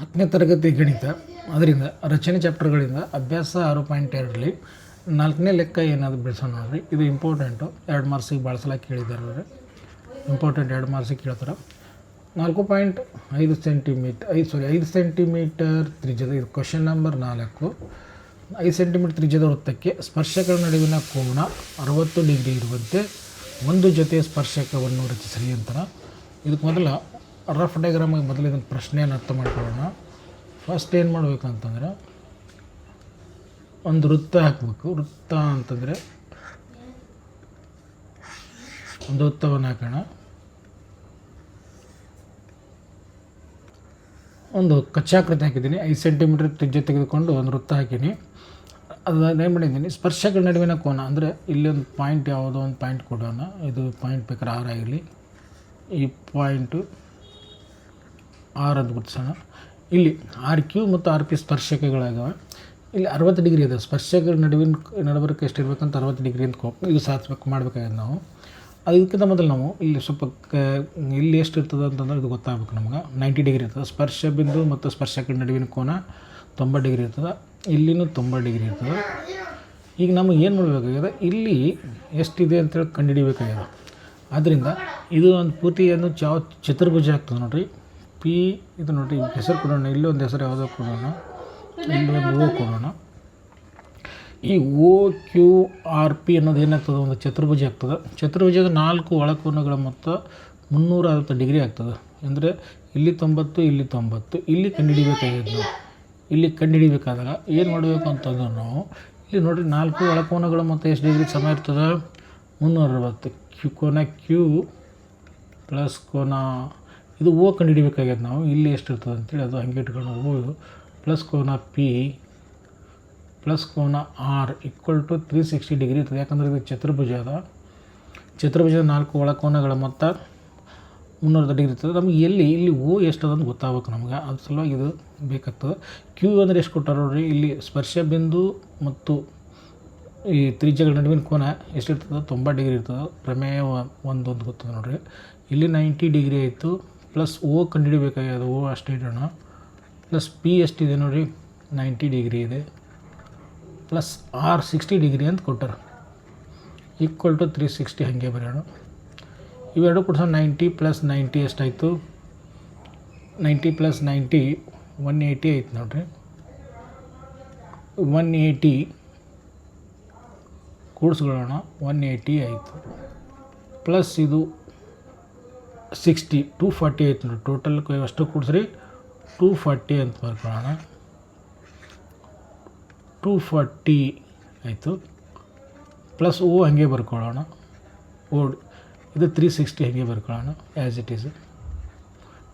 ಹತ್ತನೇ ತರಗತಿ ಗಣಿತ. ಅದರಿಂದ ರಚನೆ ಚಾಪ್ಟರ್ಗಳಿಂದ ಅಭ್ಯಾಸ ಆರು ಪಾಯಿಂಟ್ ಎರಡರಲ್ಲಿ ನಾಲ್ಕನೇ ಲೆಕ್ಕ ಏನಾದರೂ ಬಿಡಿಸೋಣ ರೀ ಇದು ಇಂಪಾರ್ಟೆಂಟು ಎರಡು ಮಾರ್ಕ್ಸಿಗೆ ಬಳಸಲಾಗಿ ಕೇಳಿದ್ದಾರೆ ಅವರು. ಇಂಪಾರ್ಟೆಂಟ್ ಎರಡು ಮಾರ್ಕ್ಸಿಗೆ ಕೇಳ್ತಾರೆ. ನಾಲ್ಕು ಪಾಯಿಂಟ್ ಐದು ಸೆಂಟಿಮೀಟರ್ ಐದು ಸಾರಿ ಐದು ಸೆಂಟಿಮೀಟರ್ ತ್ರಿಜ್ಯದ ಇದು ಕ್ವಶನ್ ನಂಬರ್ ನಾಲ್ಕು. ಐದು ಸೆಂಟಿಮೀಟರ್ ತ್ರಿಜ್ಯದ ವೃತ್ತಕ್ಕೆ ಸ್ಪರ್ಶಕಗಳ ನಡುವಿನ ಕೋಣ ಅರವತ್ತು ಡಿಗ್ರಿ ಇರುವಂತೆ ಒಂದು ಜೊತೆ ಸ್ಪರ್ಶಕವನ್ನು ರಚಿಸಲಿ ಅಂತ ಇದಕ್ಕೆ ಮೊದಲ ರಫ್ ಡಯಾಗ್ರಾಮಿಗೆ ಮೊದಲು ಇದನ್ನು ಪ್ರಶ್ನೆಯನ್ನು ಅರ್ಥ ಮಾಡ್ಕೊಳ್ಳೋಣ. ಫಸ್ಟ್ ಏನು ಮಾಡಬೇಕಂತಂದ್ರೆ, ಒಂದು ವೃತ್ತ ಹಾಕಬೇಕು. ವೃತ್ತ ಅಂತಂದರೆ, ಒಂದು ವೃತ್ತವನ್ನು ಹಾಕೋಣ. ಒಂದು ಕಚ್ಚಾಕೃತಿ ಹಾಕಿದ್ದೀನಿ. ಐದು ಸೆಂಟಿಮೀಟ್ರ್ ತ್ರಿಜ್ಯ ತೆಗೆದುಕೊಂಡು ಒಂದು ವೃತ್ತ ಹಾಕೀನಿ. ಅದು ಏನು ಮಾಡಿದ್ದೀನಿ? ಸ್ಪರ್ಶಗಳ ನಡುವಿನ ಕೋನ, ಅಂದರೆ ಇಲ್ಲಿ ಒಂದು ಪಾಯಿಂಟ್ ಯಾವುದೋ ಒಂದು ಪಾಯಿಂಟ್ ಕೊಡೋಣ. ಇದು ಪಾಯಿಂಟ್ ಬೇಕಾದ್ರೆ ಆರ್ ಆಗಿರಲಿ. ಈ ಪಾಯಿಂಟು ಆರ್ ಅಂತ ಗುರುತಿಸೋಣ ಇಲ್ಲಿ ಆರ್ ಕ್ಯೂ ಮತ್ತು ಆರ್ ಪಿ ಸ್ಪರ್ಶಕಗಳಾಗವೆ. ಇಲ್ಲಿ ಅರವತ್ತು ಡಿಗ್ರಿ ಇದೆ. ಸ್ಪರ್ಶಕಗಳ ನಡುವಿನ ನಡಬರ್ಕೆ ಎಷ್ಟು ಇರಬೇಕಂತ ಅರವತ್ತು ಡಿಗ್ರಿ ಅಂತ ಇದು ಸಾಧಿಸ್ಬೇಕು, ಮಾಡಬೇಕಾಗಿದೆ ನಾವು. ಅದಕ್ಕಿಂತ ಮೊದಲು ನಾವು ಇಲ್ಲಿ ಸ್ವಲ್ಪ ಇಲ್ಲಿ ಎಷ್ಟು ಇರ್ತದೆ ಅಂತಂದ್ರೆ ಇದು ಗೊತ್ತಾಗಬೇಕು ನಮ್ಗೆ. ನೈಂಟಿ ಡಿಗ್ರಿ ಇರ್ತದೆ. ಸ್ಪರ್ಶ ಬಿಂದು ಮತ್ತು ಸ್ಪರ್ಶಕಗಳ ನಡುವಿನ ಕೋನ ತೊಂಬತ್ತು ಡಿಗ್ರಿ ಇರ್ತದೆ. ಇಲ್ಲಿನೂ ತೊಂಬತ್ತು ಡಿಗ್ರಿ ಇರ್ತದೆ. ಈಗ ನಮಗೆ ಏನು ಮಾಡಬೇಕಾಗಿದೆ? ಇಲ್ಲಿ ಎಷ್ಟಿದೆ ಅಂತೇಳಿ ಕಂಡುಹಿಡಿಬೇಕಾಗಿದೆ. ಆದ್ದರಿಂದ ಇದು ಒಂದು ಪೂರ್ತಿ ಏನು ಯಾವ ಚತುರ್ಭುಜ ಆಗ್ತದೆ ನೋಡ್ರಿ. ಪಿ, ಇದು ನೋಡಿ, ಹೆಸರು ಕೊಡೋಣ. ಇಲ್ಲಿ ಒಂದು ಹೆಸರು, ಯಾವುದೋ ಕೊಡೋಣ. ಇಲ್ಲಿ ಓ ಕೊಡೋಣ. ಈ ಓ, ಕ್ಯೂ, ಆರ್, ಪಿ ಅನ್ನೋದು ಏನಾಗ್ತದೆ? ಒಂದು ಚತುರ್ಭುಜ ಆಗ್ತದೆ. ಚತುರ್ಭುಜದ ನಾಲ್ಕು ಒಳಕೋನಗಳ ಮೊತ್ತ ಮುನ್ನೂರ ಅರವತ್ತು ಡಿಗ್ರಿ ಆಗ್ತದೆ. ಅಂದರೆ ಇಲ್ಲಿ ತೊಂಬತ್ತು ಇಲ್ಲಿ ತೊಂಬತ್ತು. ಇಲ್ಲಿ ಕಂಡುಹಿಡಿಬೇಕಾಗಿದ್ದು. ಇಲ್ಲಿ ಕಂಡುಹಿಡಿಬೇಕಾದಾಗ ಏನು ಮಾಡಬೇಕು ಅಂತಂದ್ರೆ ನಾವು, ಇಲ್ಲಿ ನೋಡಿರಿ, ನಾಲ್ಕು ಒಳಕೋನಗಳ ಮೊತ್ತ ಎಷ್ಟು ಡಿಗ್ರಿ ಸಮ ಇರ್ತದೆ? ಮುನ್ನೂರ ಅರವತ್ತು. ಕ್ಯೂ, ಕೋನ ಕ್ಯೂ ಪ್ಲಸ್ ಕೋನ ಇದು ಓ ಕಂಡುಹಿಡಿಬೇಕಾಗ್ಯದ ನಾವು? ಇಲ್ಲಿ ಎಷ್ಟು ಇರ್ತದೆ ಅಂತೇಳಿ ಅದು ಹಂಗೆ ಇಟ್ಕೊಂಡು ಓ ಪ್ಲಸ್ ಕೋನ ಪಿ ಪ್ಲಸ್ ಕೋನ R equal to three sixty degree ಇರ್ತದೆ. ಯಾಕಂದರೆ ಇದು ಚತುರ್ಭುಜ ಅದ. ಚತುರ್ಭುಜದ ನಾಲ್ಕು ಒಳಕೋನಗಳ ಮೊತ್ತ ಮುನ್ನೂರ ಡಿಗ್ರಿ ಇರ್ತದೆ. ನಮಗೆ ಎಲ್ಲಿ, ಇಲ್ಲಿ ಓ ಎಷ್ಟು ಅಂತ ಗೊತ್ತಾಗಬೇಕು ನಮ್ಗೆ. ಅದ್ರ ಸಲುವಾಗಿ ಇದು ಬೇಕಾಗ್ತದೆ. ಕ್ಯೂ ಅಂದರೆ ಎಷ್ಟು ಕೊಟ್ಟಾರ ನೋಡ್ರಿ? ಇಲ್ಲಿ ಸ್ಪರ್ಶ ಬಿಂದು ಮತ್ತು ಈ ತ್ರಿಜ್ಯಗಳ ನಡುವಿನ ಕೋನ ಎಷ್ಟಿರ್ತದೆ? ತೊಂಬತ್ತು ಡಿಗ್ರಿ ಇರ್ತದೆ. ಪ್ರಮೇಯ ಒಂದೊಂದು ಗೊತ್ತದ ನೋಡ್ರಿ. ಇಲ್ಲಿ ನೈಂಟಿ ಡಿಗ್ರಿ ಆಯಿತು. ಪ್ಲಸ್ ಓ ಕಂಡುಹಿಡಿಬೇಕಾಗ್ಯದ ಓ ಅಷ್ಟೇ ಇಡೋಣ. ಪ್ಲಸ್ ಪಿ ಎಷ್ಟಿದೆ ನೋಡಿರಿ ನೈಂಟಿ ಡಿಗ್ರಿ ಇದೆ. ಪ್ಲಸ್ ಆರ್ ಸಿಕ್ಸ್ಟಿ ಡಿಗ್ರಿ ಅಂತ ಕೊಟ್ಟರು. ಈಕ್ವಲ್ ಟು ತ್ರೀ ಸಿಕ್ಸ್ಟಿ ಹಾಗೆ ಬರೆಯೋಣ ಇವೆರಡು ಕೊಡ್ಸೋ ನೈಂಟಿ ಪ್ಲಸ್ ನೈಂಟಿ ಎಷ್ಟಾಯಿತು? Ninety plus ninety one eighty ಆಯ್ತು ನೋಡಿರಿ. ಒನ್ ಏಯ್ಟಿ ಕೂಡಿಸ್ಕೊಳ್ಳೋಣ ಒನ್ ಏಯ್ಟಿ ಆಯಿತು ಪ್ಲಸ್ ಇದು ಸಿಕ್ಸ್ಟಿ ಟೂ ಫಾರ್ಟಿ ಆಯ್ತು ನೋಡಿ ಟೋಟಲ್ ಅಷ್ಟು ಕೂಡಿಸ್ರಿ? ಟೂ ಫಾರ್ಟಿ ಅಂತ ಬರ್ಕೊಳ್ಳೋಣ. ಟೂ ಫಾರ್ಟಿ ಆಯಿತು. ಪ್ಲಸ್ ಓ ಹಾಗೆ ಬರ್ಕೊಳ್ಳೋಣ. ಓಡ್ ಇದು ತ್ರೀ ಸಿಕ್ಸ್ಟಿ ಹಾಗೆ ಬರ್ಕೊಳ್ಳೋಣ ಆ್ಯಸ್ ಇಟ್ ಈಸ್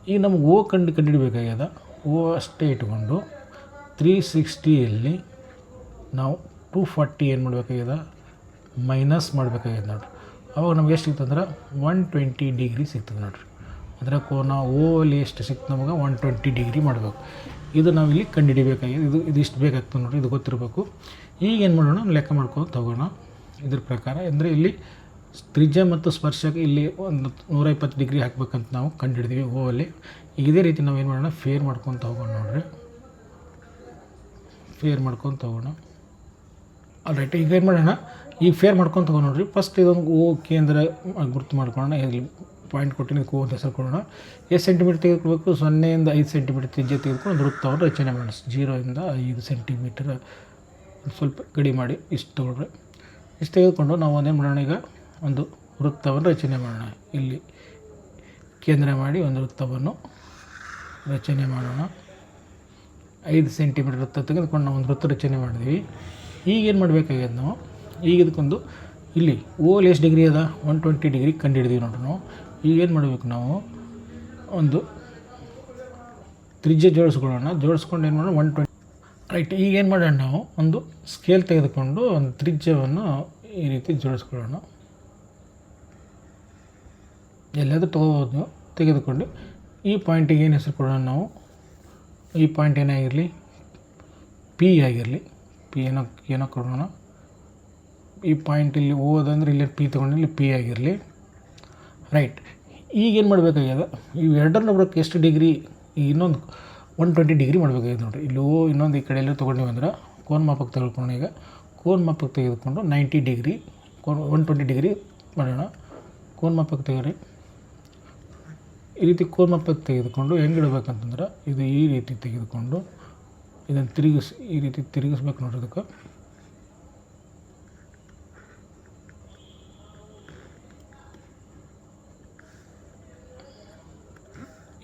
ಈಗ ನಮ್ಗೆ ಓ ಕಂಡು ಕಂಡುಹಿಡಬೇಕಾಗ್ಯದ ಓ ಅಷ್ಟೇ ಇಟ್ಕೊಂಡು ತ್ರೀ ಸಿಕ್ಸ್ಟಿಯಲ್ಲಿ ನಾವು ಟೂ ಫಾರ್ಟಿ ಏನು ಮಾಡಬೇಕಾಗ್ಯದ? ಮೈನಸ್ ಮಾಡಬೇಕಾಗ್ಯದ ನೋಡ್ರಿ. ಅವಾಗ ನಮ್ಗೆ ಎಷ್ಟು ಸಿಗ್ತಂದ್ರೆ ಒನ್ ಟ್ವೆಂಟಿ ಡಿಗ್ರಿ ಸಿಗ್ತದೆ ನೋಡಿರಿ. ಅಂದರೆ ಕೋನ ಓಲಿ ಎಷ್ಟು ಸಿಕ್ತು ನಮಗೆ ಒನ್ ಟ್ವೆಂಟಿ ಡಿಗ್ರಿ ಮಾಡಬೇಕು. ಇದು ನಾವು ಇಲ್ಲಿ ಕಂಡುಹಿಡಿಬೇಕಾಗಿದೆ. ಇದು ಇದಿಷ್ಟು ಬೇಕಾಗ್ತದೆ ನೋಡ್ರಿ, ಇದು ಗೊತ್ತಿರಬೇಕು. ಈಗ ಏನು ಮಾಡೋಣ, ಲೆಕ್ಕ ಮಾಡ್ಕೊಂಡು ತಗೋಣ. ಇದ್ರ ಪ್ರಕಾರ ಅಂದರೆ ಇಲ್ಲಿ ತ್ರಿಜ್ಯ ಮತ್ತು ಸ್ಪರ್ಶಕ ಇಲ್ಲಿ ಒಂದು ನೂರ ಇಪ್ಪತ್ತು ಡಿಗ್ರಿ ಹಾಕ್ಬೇಕಂತ ನಾವು ಕಂಡುಹಿಡಿದೀವಿ ಓವಲ್ಲಿ ಈಗ ಇದೇ ರೀತಿ ನಾವು ಏನು ಮಾಡೋಣ ಫೇರ್ ಮಾಡ್ಕೊತ ಹೋಗೋಣ ನೋಡ್ರಿ. ಫೇರ್ ಮಾಡ್ಕೊತ ಹೋಗೋಣ ರೈಟ್ ಈಗ ಏನು ಮಾಡೋಣ ಈಗ ಫೇರ್ ಮಾಡ್ಕೊಂಡು ತಗೊಂಡು ನೋಡ್ರಿ. ಫಸ್ಟ್ ಇದೊಂದು ಓ ಕೇಂದ್ರ ಗುರ್ತು ಮಾಡ್ಕೊಳ್ಳೋಣ ಇಲ್ಲಿ ಪಾಯಿಂಟ್ ಕೊಟ್ಟಿನ, ಕೋ ಅಂತ ಹೆಸರು ಕೊಡೋಣ. ಎಷ್ಟು ಸೆಂಟಿಮೀಟರ್ ತೆಗೆದುಕೊಳ್ಬೇಕು ಸೊನ್ನೆಯಿಂದ ಐದು ಸೆಂಟಿಮೀಟರ್ ತ್ರಿಜ್ಯ ತೆಗೆದುಕೊಂಡು ಒಂದು ವೃತ್ತವನ್ನು ರಚನೆ ಮಾಡೋಣ. ಜೀರೋಯಿಂದ ಐದು ಸೆಂಟಿಮೀಟರ್ ಸ್ವಲ್ಪ ಗಡಿ ಮಾಡಿ ಇಷ್ಟು ತೊಗೊಳ್ರಿ. ಇಷ್ಟು ತೆಗೆದುಕೊಂಡು ನಾವು ಒಂದೇನು ಮಾಡೋಣ ಈಗ? ಒಂದು ವೃತ್ತವನ್ನು ರಚನೆ ಮಾಡೋಣ. ಇಲ್ಲಿ ಕೇಂದ್ರ ಮಾಡಿ ಒಂದು ವೃತ್ತವನ್ನು ರಚನೆ ಮಾಡೋಣ. ಐದು ಸೆಂಟಿಮೀಟರ್ ವೃತ್ತ ತೆಗೆದುಕೊಂಡು ನಾವು ಒಂದು ವೃತ್ತ ರಚನೆ ಮಾಡಿದ್ವಿ. ಈಗೇನು ಮಾಡಬೇಕಾಗ್ಯದ ನಾವು? ಈಗ ಇದಕ್ಕೊಂದು ಇಲ್ಲಿ ಓಲ್ ಎಷ್ಟು ಡಿಗ್ರಿ ಅದ ಒನ್ ಟ್ವೆಂಟಿ ಡಿಗ್ರಿ ಕಂಡುಹಿಡಿದೀವಿ ನೋಡ್ರಿ ನಾವು. ಈಗ ಏನು ಮಾಡಬೇಕು ನಾವು? ಒಂದು ತ್ರಿಜ್ಯ ಜೋಡಿಸ್ಕೊಳ್ಳೋಣ. ಜೋಡಿಸ್ಕೊಂಡು ಏನು ಮಾಡೋಣ? ಒನ್ ಟ್ವೆಂಟಿ ರೈಟ್ ಈಗ ಏನು ಮಾಡೋಣ ನಾವು? ಒಂದು ಸ್ಕೇಲ್ ತೆಗೆದುಕೊಂಡು ಒಂದು ತ್ರಿಜ್ಯವನ್ನು ಈ ರೀತಿ ಜೋಡಿಸ್ಕೊಳ್ಳೋಣ. ಎಲ್ಲಾದರೂ ತಗೋಬೋದು. ತೆಗೆದುಕೊಂಡು ಈ ಪಾಯಿಂಟಿಗೆ ಏನು ಹೆಸರು ಕೊಡೋಣ ನಾವು? ಈ ಪಾಯಿಂಟ್ ಏನಾಗಿರಲಿ? ಪಿ ಆಗಿರಲಿ. ಪಿ ಏನೋ ಏನೋ ಕೊಡೋಣ. ಈ ಪಾಯಿಂಟ್ ಇಲ್ಲಿ ಓದಂದ್ರೆ ಇಲ್ಲಿ ಪಿ ತೊಗೊಂಡು ಇಲ್ಲಿ ಪಿ ಆಗಿರಲಿ. ರೈಟ್ ಈಗೇನು ಮಾಡಬೇಕಾಗ್ಯದ? ಇವೆರಡರ ಬರೋಕ್ಕೆ ಎಷ್ಟು ಡಿಗ್ರಿ ಈ ಇನ್ನೊಂದು ಒನ್ ಟ್ವೆಂಟಿ ಡಿಗ್ರಿ ಮಾಡಬೇಕಾಗಿದೆ ನೋಡಿರಿ. ಇಲ್ಲೂ ಇನ್ನೊಂದು ಈ ಕಡೆಯಲ್ಲಿ ತೊಗೊಂಡಿವಿ ಅಂದ್ರೆ ಕೋನ್ ಮಾಪಕ್ಕೆ ತೆಗೆದುಕೊಂಡು ಈಗ. ಕೋನ್ ಮಾಪಕ್ಕೆ ತೆಗೆದುಕೊಂಡು ನೈಂಟಿ ಡಿಗ್ರಿ ಕೋನ್ ಒನ್ ಟ್ವೆಂಟಿ ಡಿಗ್ರಿ ಮಾಡೋಣ. ಕೋನ್ ಮಾಪಕ್ಕೆ ತೆಗೀರಿ ಈ ರೀತಿ ಕೋನ್ ಮಾಪಕ್ಕೆ ತೆಗೆದುಕೊಂಡು ಹೆಂಗೆ ಇಡಬೇಕಂತಂದ್ರೆ ಇದು ಈ ರೀತಿ ತೆಗೆದುಕೊಂಡು ಇದನ್ನು ತಿರುಗಿಸಿ ಈ ರೀತಿ ತಿರುಗಿಸ್ಬೇಕು ನೋಡ್ರಿ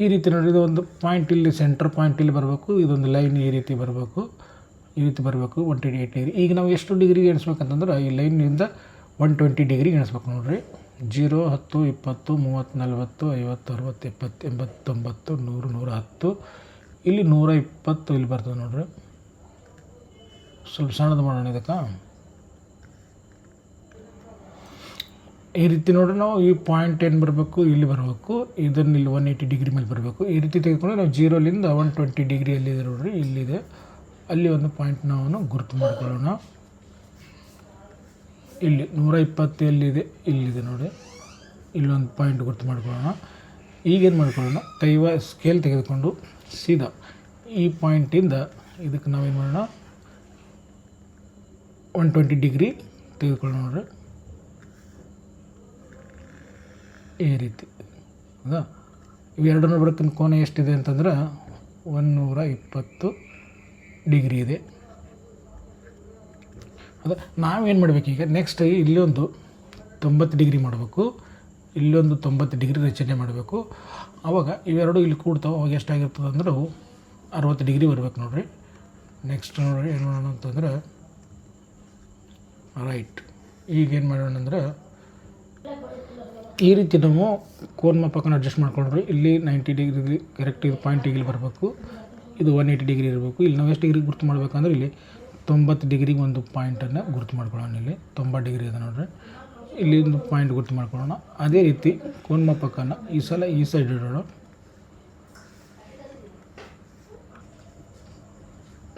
ಈ ರೀತಿ ನೋಡಿ, ಇದು ಒಂದು ಪಾಯಿಂಟ್ ಇಲ್ಲಿ ಸೆಂಟರ್ ಪಾಯಿಂಟ್ ಇಲ್ಲಿ ಬರಬೇಕು. ಇದೊಂದು ಲೈನ್ ಈ ರೀತಿ ಬರಬೇಕು. ಈ ರೀತಿ ಬರಬೇಕು ಒನ್ ಟ್ವೆಂಟಿ ಏಯ್ಟ್ ಡಿಗ್ರಿ ಈಗ ನಾವು ಎಷ್ಟು ಡಿಗ್ರಿ ಎಣಿಸ್ಬೇಕಂತಂದ್ರೆ, ಈ ಲೈನಿಂದ ಒನ್ ಟ್ವೆಂಟಿ ಡಿಗ್ರಿ ಎಣಿಸ್ಬೇಕು ನೋಡಿರಿ. ಜೀರೋ, ಹತ್ತು, ಇಪ್ಪತ್ತು, ಮೂವತ್ತು, ನಲ್ವತ್ತು, ಐವತ್ತು, ಅರವತ್ತು ಇಪ್ಪತ್ತು ಎಂಬತ್ತೊಂಬತ್ತು, ನೂರು ನೂರ ಹತ್ತು ಇಲ್ಲಿ ನೂರ ಇಪ್ಪತ್ತು ಇಲ್ಲಿ ಬರ್ತದೆ ನೋಡಿರಿ. ಸ್ವಲ್ಪ ಸಣ್ಣದು ಮಾಡೋಣ ಇದಕ್ಕೆ. ಈ ರೀತಿ ನೋಡ್ರಿ ನಾವು ಈ ಪಾಯಿಂಟ್ ಏನು ಬರಬೇಕು? ಇಲ್ಲಿ ಬರಬೇಕು. ಇದನ್ನು ಇಲ್ಲಿ ಒನ್ ಏಯ್ಟಿ ಡಿಗ್ರಿ ಮೇಲೆ ಬರಬೇಕು. ಈ ರೀತಿ ತೆಗೆದುಕೊಂಡು ನಾವು ಜೀರೋಲಿಂದ ಒನ್ ಟ್ವೆಂಟಿ ಡಿಗ್ರಿ ಎಲ್ಲಿದೆ ನೋಡ್ರಿ. ಇಲ್ಲಿದೆ. ಅಲ್ಲಿ ಒಂದು ಪಾಯಿಂಟ್ ನಾವು ಗುರುತು ಮಾಡ್ಕೊಳ್ಳೋಣ. ಇಲ್ಲಿ ನೂರ ಇಪ್ಪತ್ತು ಎಲ್ಲಿದೆ ಇಲ್ಲಿದೆ ನೋಡಿ. ಇಲ್ಲೊಂದು ಪಾಯಿಂಟ್ ಗುರುತು ಮಾಡ್ಕೊಳ್ಳೋಣ. ಈಗೇನು ಮಾಡ್ಕೊಳ್ಳೋಣ? ಕೈವ ಸ್ಕೇಲ್ ತೆಗೆದುಕೊಂಡು ಸೀದಾ ಈ ಪಾಯಿಂಟಿಂದ ಇದಕ್ಕೆ ನಾವೇನು ಮಾಡೋಣ? ಒನ್ ಟ್ವೆಂಟಿ ಡಿಗ್ರಿ ತೆಗೆದುಕೊಳ್ಳೋಣ ನೋಡ್ರಿ. ಈ ರೀತಿ. ಹೌದಾ ಇವೆರಡು ನಡುವಕ್ಕಿನ ಕೋನ ಎಷ್ಟಿದೆ ಅಂತಂದ್ರೆ ಒಂದುನೂರ ಇಪ್ಪತ್ತು ಡಿಗ್ರಿ ಇದೆ. ಅದ? ನಾವೇನು ಈಗ? ನೆಕ್ಸ್ಟ್ ಇಲ್ಲೊಂದು ತೊಂಬತ್ತು ಡಿಗ್ರಿ ಮಾಡಬೇಕು. ಇಲ್ಲೊಂದು ತೊಂಬತ್ತು ಡಿಗ್ರಿ ರಚನೆ ಮಾಡಬೇಕು. ಆವಾಗ ಇವೆರಡು ಇಲ್ಲಿ ಕೂಡ್ತಾವೆ. ಅವಾಗ ಎಷ್ಟಾಗಿರ್ತದೆ ಅಂದ್ರೆ ಅರವತ್ತು ಡಿಗ್ರಿ ಬರ್ಬೇಕು ನೋಡಿರಿ. ನೆಕ್ಸ್ಟ್ ನೋಡಿರಿ ಏನು ಮಾಡೋಣ ಅಂತಂದ್ರೆ ರೈಟ್ ಈಗ ಏನು ಮಾಡೋಣ ಅಂದ್ರೆ ಈ ರೀತಿ ನಾವು ಕೋನ್ ಮಾಪಕನ ಅಡ್ಜಸ್ಟ್ ಮಾಡ್ಕೊಂಡ್ರೆ ಇಲ್ಲಿ ನೈಂಟಿ ಡಿಗ್ರಿ ಕರೆಕ್ಟ್ ಇದು ಪಾಯಿಂಟ್ ಇಲ್ಲಿ ಬರಬೇಕು. ಇದು ಒನ್ ಏಯ್ಟಿ ಡಿಗ್ರಿ ಇರಬೇಕು. ಇಲ್ಲಿ ನಾವು ಎಷ್ಟು ಡಿಗ್ರಿ ಗುರ್ತು ಮಾಡಬೇಕಂದ್ರೆ ಇಲ್ಲಿ ತೊಂಬತ್ತು ಡಿಗ್ರಿಗೆ ಒಂದು ಪಾಯಿಂಟನ್ನು ಗುರ್ತು ಮಾಡ್ಕೊಳ್ಳೋಣ ಇಲ್ಲಿ. ತೊಂಬತ್ತು ಡಿಗ್ರಿ ಇದೆ ನೋಡ್ರಿ. ಇಲ್ಲಿ ಒಂದು ಪಾಯಿಂಟ್ ಗುರ್ತು ಮಾಡ್ಕೊಳ್ಳೋಣ. ಅದೇ ರೀತಿ ಕೋನ್ ಮಾಪಕನ ಈ ಸಲ ಈ ಸೈಡ್ ಇಡೋಣ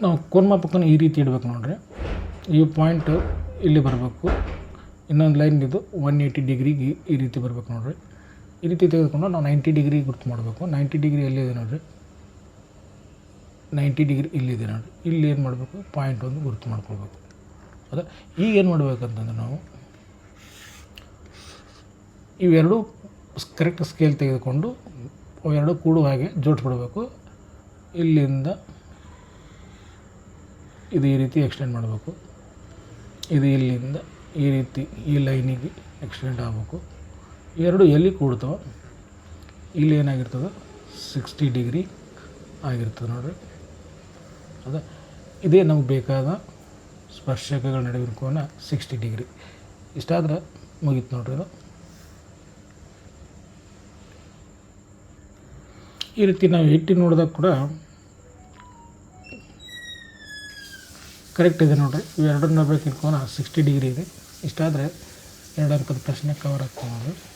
ನಾವು ಕೋನ್ ಮಾಪಕನ ಈ ರೀತಿ ಇಡಬೇಕು ನೋಡ್ರಿ. ಈ ಪಾಯಿಂಟ್ ಇಲ್ಲಿ ಬರಬೇಕು. ಇನ್ನೊಂದು ಲೈನ್ ಇದು ಒನ್ ಏಯ್ಟಿ ಡಿಗ್ರಿಗೆ ಈ ರೀತಿ ಬರ್ಬೇಕು ನೋಡಿರಿ. ಈ ರೀತಿ ತೆಗೆದುಕೊಂಡು ನಾವು ನೈಂಟಿ ಡಿಗ್ರಿ ಗುರ್ತು ಮಾಡಬೇಕು. ನೈಂಟಿ ಡಿಗ್ರಿ ಎಲ್ಲಿದೆ ನೋಡಿರಿ? ನೈಂಟಿ ಡಿಗ್ರಿ ಇಲ್ಲಿದೆ ನೋಡಿರಿ. ಇಲ್ಲಿ ಏನು ಮಾಡಬೇಕು? ಪಾಯಿಂಟ್ ಒಂದು ಗುರುತು ಮಾಡ್ಕೊಳ್ಬೇಕು. ಅದ ಈಗ ಏನು ಮಾಡಬೇಕಂತಂದ್ರೆ ನಾವು ಇವೆರಡು ಕರೆಕ್ಟ್ ಸ್ಕೇಲ್ ತೆಗೆದುಕೊಂಡು ಅವೆರಡು ಕೂಡುವ ಹಾಗೆ ಜೋಡಿಸ್ಬಿಡ್ಬೇಕು. ಇಲ್ಲಿಂದ ಇದು ಈ ರೀತಿ ಎಕ್ಸ್ಟೆಂಡ್ ಮಾಡಬೇಕು. ಇದು ಇಲ್ಲಿಂದ ಈ ರೀತಿ ಈ ಲೈನಿಗೆ ಎಕ್ಸ್ಟೆಂಡ್ ಆಗಬೇಕು. ಎರಡು ಎಲ್ಲಿ ಕೂಡ್ತಾವೆ. ಇಲ್ಲಿ ಏನಾಗಿರ್ತದೆ? ಸಿಕ್ಸ್ಟಿ ಡಿಗ್ರಿ ಆಗಿರ್ತದೆ ನೋಡಿರಿ. ಅದು ಇದೇ ನಮ್ಗೆ ಬೇಕಾದ ಸ್ಪರ್ಶಕಗಳ ನಡುವಿನ ಕೋನ ಸಿಕ್ಸ್ಟಿ ಡಿಗ್ರಿ. ಇಷ್ಟಾದರೆ ಮುಗೀತು ನೋಡ್ರಿ ಅದು ಈ ರೀತಿ ನಾವು ಇಟ್ಟು ನೋಡಿದಾಗ ಕೂಡ ಕರೆಕ್ಟ್ ಇದೆ ನೋಡಿರಿ. ಇವೆರಡನ್ನ ಬೇಕಿನ ಕೋನ ಸಿಕ್ಸ್ಟಿ ಡಿಗ್ರಿ ಇದೆ. ಇಷ್ಟಾದರೆ ಎರಡು ಅಂಕದ ಪ್ರಶ್ನೆ ಕವರ್ ಆಗ್ತದೆ.